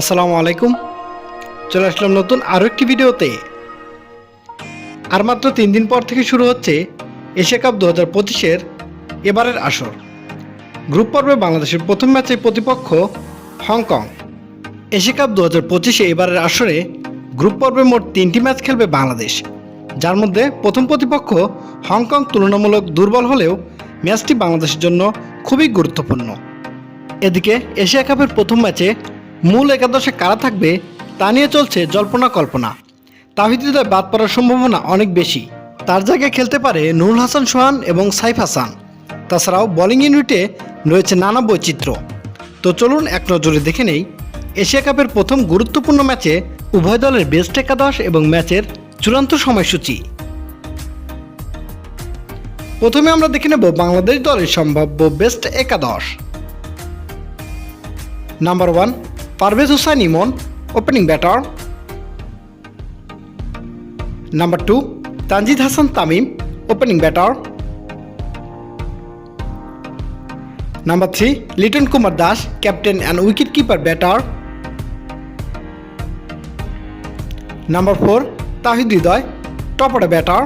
আসসালামু আলাইকুম। চলে আসলাম নতুন আরও একটি ভিডিওতে। আর মাত্র তিন দিন পর থেকে শুরু হচ্ছে এশিয়া কাপ দু হাজার পঁচিশের এবারের আসর। গ্রুপ পর্বে বাংলাদেশের প্রথম ম্যাচে প্রতিপক্ষ হংকং। এশিয়া কাপ দু হাজার পঁচিশে এবারের আসরে গ্রুপ পর্বে মোট তিনটি ম্যাচ খেলবে বাংলাদেশ। যার মধ্যে প্রথম প্রতিপক্ষ হংকং তুলনামূলক দুর্বল হলেও ম্যাচটি বাংলাদেশের জন্য খুবই গুরুত্বপূর্ণ। এদিকে এশিয়া কাপের প্রথম ম্যাচে মূল একাদশে কারা থাকবে তা নিয়ে চলছে জল্পনা কল্পনা। তাহিদ বাদ পড়ার সম্ভাবনা অনেক বেশি। তার জায়গায় খেলতে পারে নুরুল হাসান, সোহান এবং সাইফ হাসান। তাছাড়াও বোলিং ইউনিটে রয়েছে নানা বৈচিত্র্য। তো চলুন এক নজরে দেখে নেই, এশিয়া কাপের প্রথম গুরুত্বপূর্ণ ম্যাচে উভয় দলের বেস্ট একাদশ এবং ম্যাচের চূড়ান্ত সময়সূচি। প্রথমে আমরা দেখে নেব বাংলাদেশ দলের সম্ভাব্য বেস্ট একাদশ। Number one Parvez Hossain Emon opening batter number two Tanzid Hasan Tamim opening batter number three Litton Kumar Das captain and wicket keeper batter number four Towhid Hridoy top order batter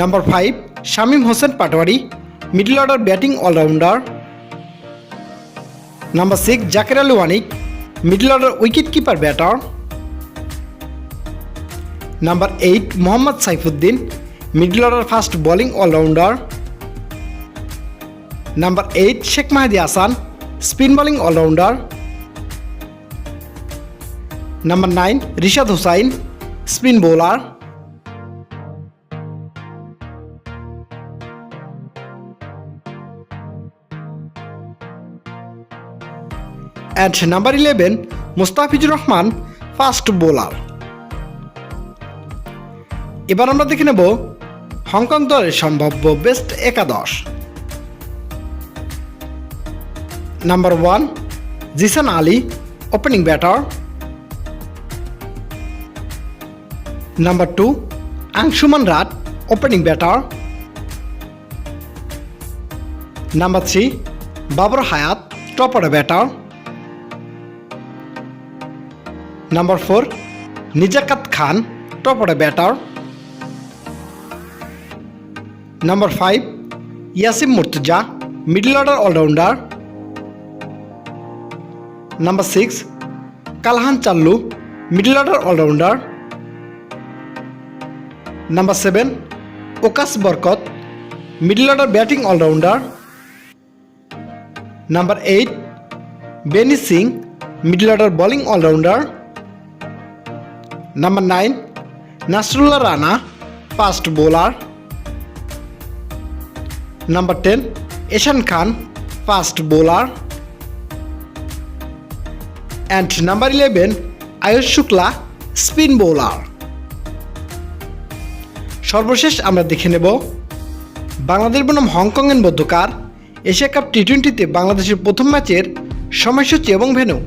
number five Shamim Hossain Patwari middle order batting allrounder number six Jaker Ali Anik middle order wicket keeper batter number eight Mohammad Saifuddin middle order fast bowling allrounder number eight Shekh Mahedi Hasan spin bowling allrounder number nine Rishad Hossain spin bowler at number eleven, Mustafizur Rahman fast bowler. এবার আমরা দেখে নেব Hong Kong দলের সম্ভাব্য best একাদশ। Number one, Zeeshan Ali, opening batter. Number two, Anshuman Rath, opening batter. Number three, Babar Hayat top order batter. Number four Nizakat Khan top order batter number five Yasim Murtaza middle order allrounder number six Kalhan Challu middle order allrounder number seven Waqas Barkat middle order batting allrounder number eight Benny Singh middle order bowling allrounder number nine Nasrullah Rana fast bowler number ten Ehsan Khan fast bowler and number eleven Ayush Shukla spin bowler সর্বশেষ আমরা দেখে নেব বাংলাদেশ বনাম হংকংয়ের মধ্যকার Asia cup টি টোয়েন্টিতে বাংলাদেশের প্রথম ম্যাচের সময়সূচি এবং ভেন্যু।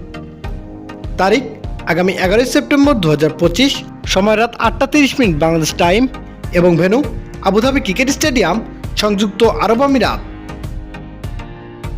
তারিখ আগামী এগারোই সেপ্টেম্বর দু হাজার পঁচিশ সময় রাত আটটা তিরিশ মিনিট বাংলাদেশ টাইম এবং venue, Abu Dhabi cricket stadium, সংযুক্ত আরব আমিরাত।